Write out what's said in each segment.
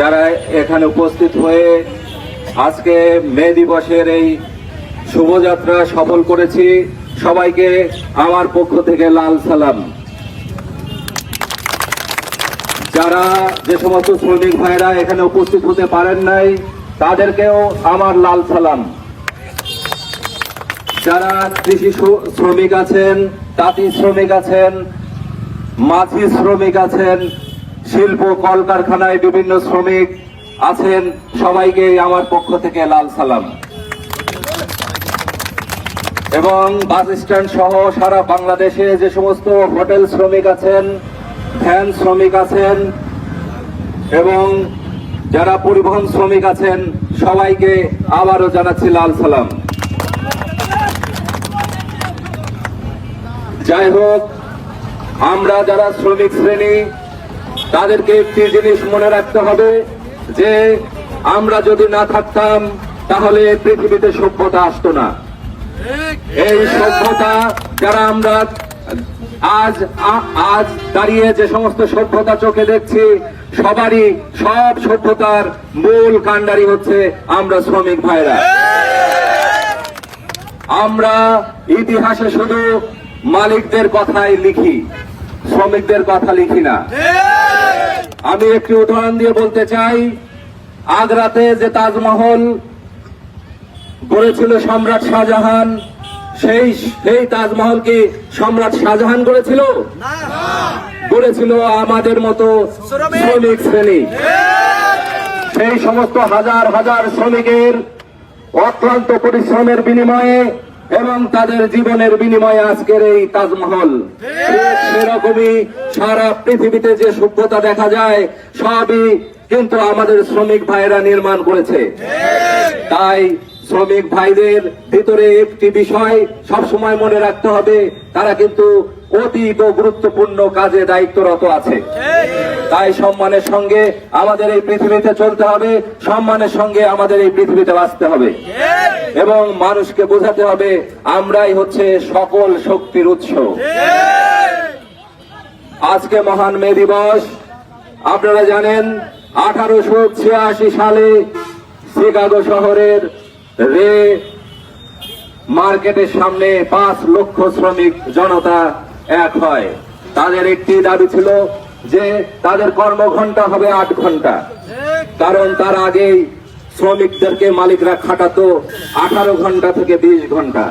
যারা এখানে উপস্থিত হয়ে আজকে মে দিবসের এই শুভযাত্রা সফল করেছি, সবাইকে আমার পক্ষ থেকে লাল সালাম। যারা যে সমস্ত শ্রমিক ভাইরা এখানে উপস্থিত হতে পারেন নাই, তাদেরকেও আমার লাল সালাম। যারা কৃষি শ্র- শ্রমিক আছেন, তাঁতি শ্রমিক আছেন, মাঝি শ্রমিক আছেন শিল্প, কলকারখানায় বিভিন্ন শ্রমিক আছেন। সবাইকে আমার পক্ষ থেকে লাল সালাম। এবং বাস স্ট্যান্ড সহ সারা বাংলাদেশে যে সমস্ত হোটেল শ্রমিক আছেন, ভ্যান শ্রমিক আছেন, এবং যারা পরিবহন শ্রমিক আছেন, সবাইকে আবারও জানাচ্ছি লাল সালাম। যাই হোক, আমরা যারা শ্রমিক শ্রেণি তাদেরকে একটি জিনিস মনে রাখতে হবে, যে আমরা যদি না থাকতাম, তাহলে পৃথিবীতে সভ্যতা আসতো না। এই সভ্যতা যারা আমরা আজ আজ দাঁড়িয়ে যে সমস্ত সভ্যতা চোখে দেখছি, সবারই সব সভ্যতার মূল কাণ্ডারি হচ্ছে আমরা শ্রমিক ভাইরা। আমরা ইতিহাসে শুধু মালিকদের কথাই লিখি, শ্রমিকদের কথা লিখি না। আমি একটি উদাহরণ দিয়ে বলতে চাই। আগ্রাতে যে তাজমহল গড়েছিল সম্রাট শাহজাহান সেই সেই তাজমহল কি সম্রাট শাহজাহান গড়েছিল? গড়েছিল আমাদের মতো শ্রমিক শ্রেণি। সেই সমস্ত হাজার হাজার শ্রমিকের অক্লান্ত পরিশ্রমের বিনিময়ে এবং তাদের জীবনের বিনিময়ে আজকের এই তাজমহল। সেরকমই সারা পৃথিবীতে যে সভ্যতা দেখা যায়, সবই কিন্তু আমাদের শ্রমিক ভাইরা নির্মাণ করেছে। তাই শ্রমিক ভাইদের ভিতরে একটি বিষয় সবসময় মনে রাখতে হবে, তারা কিন্তু অতীত গুরুত্বপূর্ণ কাজে দায়িত্বরত আছে। তাই সম্মানের সঙ্গে আমাদের এই পৃথিবীতে চলতে হবে। সম্মানের সঙ্গে আমাদের এই পৃথিবীতে বাঁচতে হবে। এবং মানুষকে বোঝাতে হবে, আমরাই হচ্ছে সকল শক্তির উৎস। আজকে মহান মে দিবস। আপনারা জানেন, আঠারোশো ছিয়াশি সালে শিকাগো শহরের রে মার্কেটের সামনে পাঁচ লক্ষ শ্রমিক জনতা এক হয়। তাদের একটি দাবি ছিল যে তাদের কর্মঘন্টা হবে আট ঘণ্টা কারণ তার আগেই শ্রমিকদেরকে মালিকরা খাটাতো আঠারো ঘণ্টা থেকে বিশ ঘণ্টা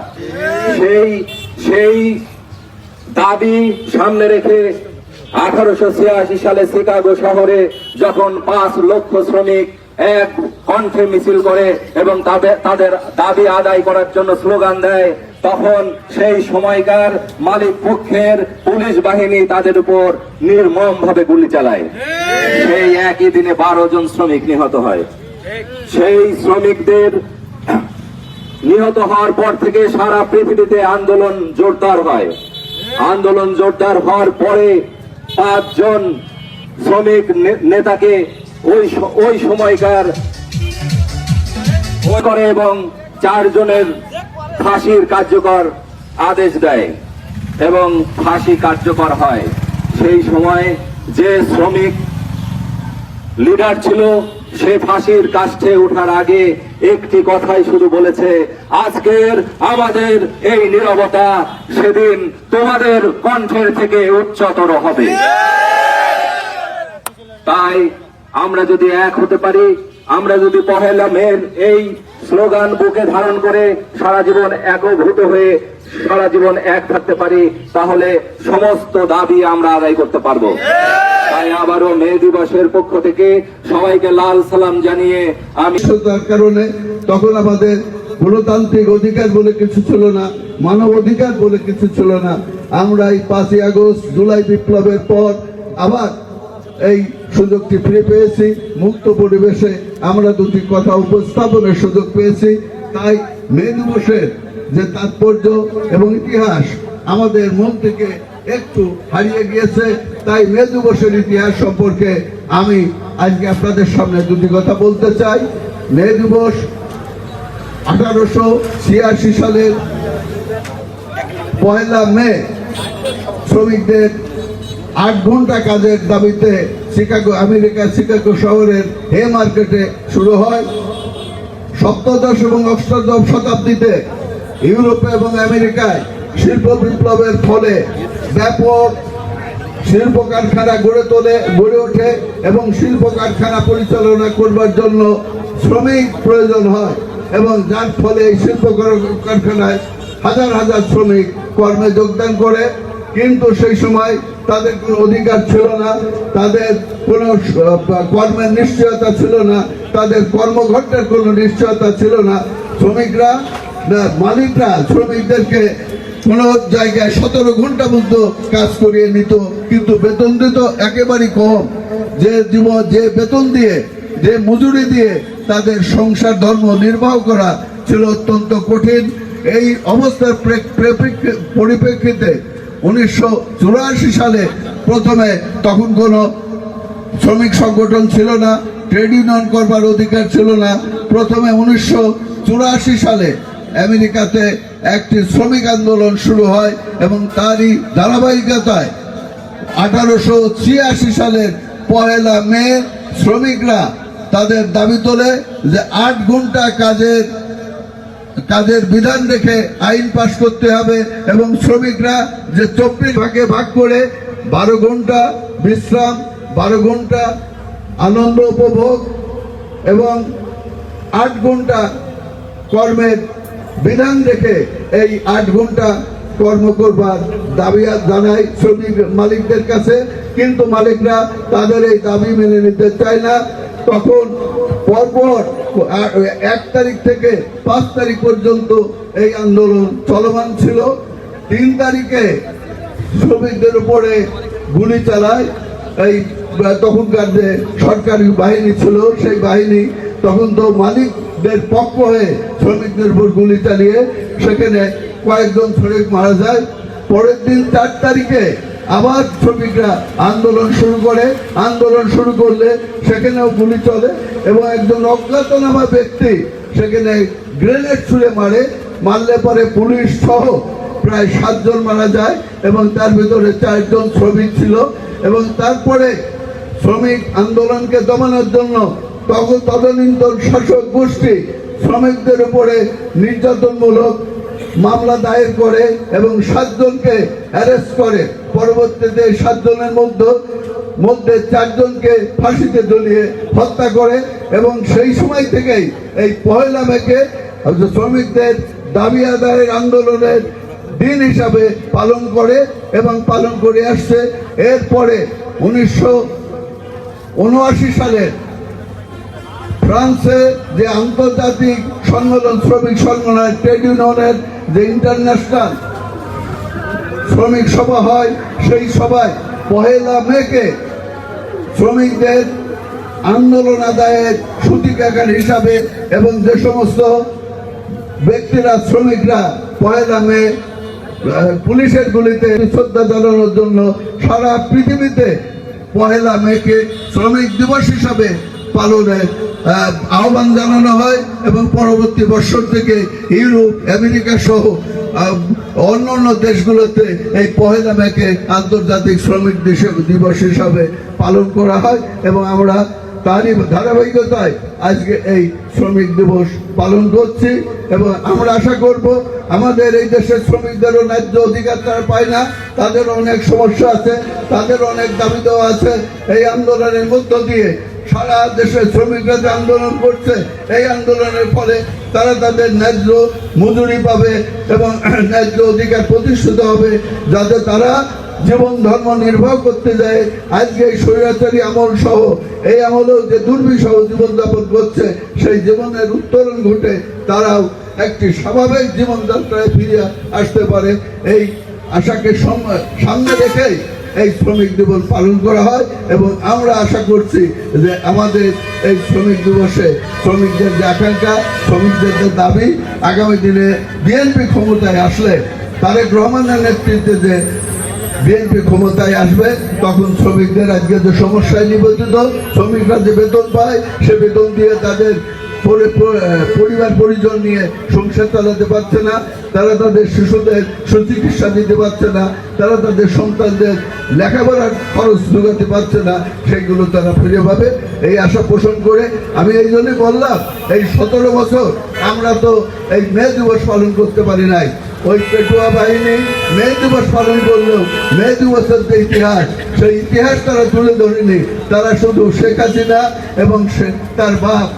সেই সেই দাবি সামনে রেখে আঠারোশো ছিয়াশি সালে শিকাগো শহরে যখন পাঁচ লক্ষ শ্রমিক এক কণ্ঠে মিছিল করে এবং তাদের তাদের দাবি আদায় করার জন্য স্লোগান দেয় তখন সেই সময়কার মালিক পক্ষের পুলিশ বাহিনী তাদের উপর নির্মম ভাবে গুলি চালায়। সেই একই দিনে বারো জন শ্রমিক নিহত হয়। সেই শ্রমিকদের নিহত হওয়ার পর থেকে সারা পৃথিবীতে আন্দোলন জোরদার হয়। আন্দোলন জোরদার হওয়ার পরে পাঁচজন শ্রমিক নেতাকে ওই ওই সময়কার করে এবং চারজনের ফাঁসির কার্যকর আদেশ দেয় এবং ফাঁসি কার্যকর হয়। সেই সময় যে শ্রমিক লিডার ছিল, সে ফাঁসির কাছে ওঠার আগে একটি কথাই শুধু বলেছে, আজকের আমাদের এই নীরবতা সেদিন তোমাদের কণ্ঠের থেকে উচ্চতর হবে। তাই আমরা যদি এক হতে পারি, আমরা যদি পহেলা মের এই স্লোগান বুকে ধারণ করে সারা জীবন একভূত হয়ে সারা জীবন এক থাকতে পারি, তাহলে সমস্ত দাবি আমরা আদায় করতে পারব। তাই আবারও মে দিবসের পক্ষ থেকে সবাইকে লাল সালাম জানিয়ে আমি কারণে তখন আমাদের গণতান্ত্রিক অধিকার বলে কিছু ছিল না, মানব অধিকার বলে কিছু ছিল না। আমরা এই পাঁচই আগস্ট জুলাই বিপ্লবের পর আবার এই সুযোগটি ফিরে পেয়েছি, মুক্ত পরিবেশে আমরা দুটি কথা উপস্থাপনের সুযোগ পেয়েছি, তাই মে দিবসের যে তাৎপর্য এবং ইতিহাস আমাদের মন থেকে একটু হারিয়ে গিয়েছে, তাই মে দিবসের ইতিহাস সম্পর্কে আমি আজকে আপনাদের সামনে দুটি কথা বলতে চাই। মে দিবস আঠারোশো ছিয়াশি সালের পয়লা মে শ্রমিকদের আট ঘণ্টা কাজের দাবিতে শিকাগো আমেরিকার শিকাগো শহরের হে মার্কেটে শুরু হয়। সপ্তদশ এবং অষ্টাদশ শতাব্দীতে ইউরোপে এবং আমেরিকায় শিল্প বিপ্লবের ফলে ব্যাপক শিল্প কারখানা গড়ে তোলে, গড়ে ওঠে এবং শিল্প কারখানা পরিচালনা করবার জন্য শ্রমিক প্রয়োজন হয় এবং যার ফলে এই শিল্প কারখানায় হাজার হাজার শ্রমিক কর্মে যোগদান করে। কিন্তু সেই সময় তাদের কোনো অধিকার ছিল না, তাদের কোনো কর্মের নিশ্চয়তা ছিল না, তাদের কর্মঘণ্টার কোনো নিশ্চয়তা ছিল না। শ্রমিকরা মালিকরা শ্রমিকদেরকে কোনো জায়গায় সতেরো ঘণ্টা মধ্যে কাজ করিয়ে নিত, কিন্তু বেতন দিত একেবারেই কম। যে জীবন যে বেতন দিয়ে, যে মজুরি দিয়ে তাদের সংসার ধর্ম নির্বাহ করা ছিল অত্যন্ত কঠিন। এই অবস্থার পরিপ্রেক্ষিতে উনিশশো চুরাশি সালে প্রথমে তখন কোনো শ্রমিক সংগঠন ছিল না, ট্রেড ইউনিয়ন করবার অধিকার ছিল না। প্রথমে উনিশশো চুরাশি সালে আমেরিকাতে একটি শ্রমিক আন্দোলন শুরু হয় এবং তারই ধারাবাহিকতায় আঠারোশো ছিয়াশি সালের পহেলা মে শ্রমিকরা তাদের দাবি তোলে যে আট ঘণ্টা কাজের কাজের বিধান রেখে আইন পাশ করতে হবে এবং শ্রমিকরা যে চব্বিশ ভাগে ভাগ করে বারো ঘণ্টা বিশ্রাম, বারো ঘণ্টা আনন্দ উপভোগ এবং আট ঘণ্টা কর্মের বিধান রেখে এই আট ঘণ্টা কর্ম করবার দাবি জানায় শ্রমিক মালিকদের কাছে। কিন্তু মালিকরা তাদের এই দাবি মেনে নিতে চায় না। তখন পরপর এক তারিখ থেকে পাঁচ তারিখ পর্যন্ত এই আন্দোলন চলমান ছিল। তিন তারিখে শ্রমিকদের উপরে গুলি চালায়। এই তখনকার যে সরকারি বাহিনী ছিল, সেই বাহিনী তখন তো মালিকদের পক্ষ হয়ে শ্রমিকদের উপর গুলি চালিয়ে সেখানে কয়েকজন শ্রমিক মারা যায়। পরের দিন চার তারিখে আবার শ্রমিকরা আন্দোলন শুরু করে, আন্দোলন শুরু করলে সেখানেও গুলি চলে এবং একজন অজ্ঞাতনামা ব্যক্তি সেখানে গ্রেনেড ছুঁড়ে মারে, মারলে পরে পুলিশ সহ প্রায় সাতজন মারা যায় এবং তার ভিতরে চারজন শ্রমিক ছিল এবং তারপরে শ্রমিক আন্দোলনকে দমানোর জন্য তখন তদনীন্তন শাসক গোষ্ঠী শ্রমিকদের উপরে নির্যাতনমূলক মামলা দায়ের করে এবং সাতজনকে অ্যারেস্ট করে। পরবর্তীতে সাতজনের মধ্যে মধ্যে চারজনকে ফাঁসিতে ঝুলিয়ে হত্যা করে এবং সেই সময় থেকেই এই পয়লা মেকে শ্রমিকদের দাবি আদায়ের আন্দোলনের দিন হিসাবে পালন করে এবং পালন করে আসছে। এরপরে উনিশশো উনআশি সালের ফ্রান্সে যে আন্তর্জাতিক সম্মেলন শ্রমিক সম্মেলন ট্রেড ইউনিয়নের যে ইন্টারন্যাশনাল শ্রমিক সভা হয়, সেই সভায় পহেলা মেকে শ্রমিকদের আন্দোলন আদায়ের সূতিকাগার হিসাবে এবং যে সমস্ত ব্যক্তিরা, শ্রমিকরা পয়লা মে পুলিশের গুলিতে শ্রদ্ধা জানানোর জন্য সারা পৃথিবীতে পয়লা মেকে শ্রমিক দিবস হিসাবে পালনের আহ্বান জানানো হয় এবং পরবর্তী বছর থেকে ইউরোপ আমেরিকা সহ আহ, অন্যান্য দেশগুলোতে এই পহেলা মেকে আন্তর্জাতিক শ্রমিক দিবস হিসাবে পালন করা হয় এবং আমরা তারই ধারাবাহিকতায় আজকে এই শ্রমিক দিবস পালন করছি এবং আমরা আশা করব আমাদের এই দেশের শ্রমিকদেরও ন্যায্য অধিকার তারা পায় না তাদের অনেক সমস্যা আছে তাদের অনেক দাবি দেওয়া আছে। এই আন্দোলনের মধ্য দিয়ে সারা দেশের শ্রমিকরা যে আন্দোলন করছে, এই আন্দোলনের ফলে তারা তাদের ন্যায্য মজুরি পাবে এবং ন্যায্য অধিকার প্রতিষ্ঠিত হবে, যাতে তারা জীবন ধর্ম নির্বাহ করতে যায়। আজকে এই স্বৈরাচারী আমল সহ, এই আমলেও যে দুর্বিষহ জীবনযাপন করছে, সেই জীবনের উত্তরণ ঘটে, তারাও একটি স্বাভাবিক জীবনযাত্রায় ফিরে আসতে পারে। এই আশাকে সম- সামনে রেখেই এই শ্রমিক দিবস পালন করা হয় এবং আমরা আশা করছি যে আমাদের এই শ্রমিক দিবসে শ্রমিকদের যে আকাঙ্ক্ষা, শ্রমিকদের যে দাবি, আগামী দিনে বিএনপি ক্ষমতায় আসলে তারেক রহমানের নেতৃত্বে যে বিএনপি ক্ষমতায় আসবে, তখন শ্রমিকদের আজকে যে সমস্যায় নিবেদিত শ্রমিকরা যে বেতন পায়, সে বেতন দিয়ে তাদের পরিবার পরিজন নিয়ে সংসার চালাতে পারছে না, তারা তাদের শিশুদের সুচিকিৎসা দিতে পারছে না, তারা তাদের সন্তানদের লেখাপড়ার খরচ যোগাতে পারছে না সেগুলো তারা ফিরে পাবে। এই আশা পোষণ করে আমি এই জন্যই বললাম, এই সতেরো বছর আমরা তো এই মে দিবস পালন করতে পারি নাই। ওই পেটুয়া বাহিনী মে দিবস পালন করলেও, মে দিবসের যে ইতিহাস, সেই ইতিহাস তারা তুলে ধরেনি। তারা শুধু শেখ হাসিনা এবং তার বাপ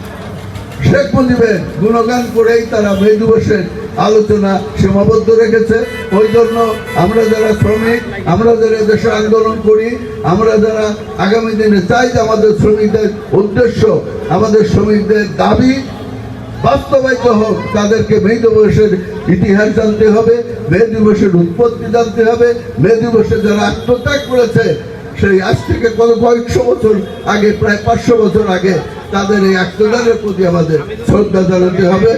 শেখ মুজিবের গুণগান করেই তারা মে দিবসের আলোচনা সীমাবদ্ধ রেখেছে। ওই জন্য আমরা যারা শ্রমিক, আমরা যারা দেশে আন্দোলন করি, আমরা যারা আগামী দিনে চাই যে আমাদের শ্রমিকদের উদ্দেশ্য, আমাদের শ্রমিকদের দাবি বাস্তবায়িত হোক, তাদেরকে মে দিবসের ইতিহাস জানতে হবে, মে দিবসের উৎপত্তি জানতে হবে, মে দিবসে যারা আত্মত্যাগ করেছে, সেই আজ থেকে কত কয়েকশো বছর আগে, প্রায় পাঁচশো বছর আগে তাদের এই আত্মদানের প্রতি আমাদের শ্রদ্ধা জানাতে হবে।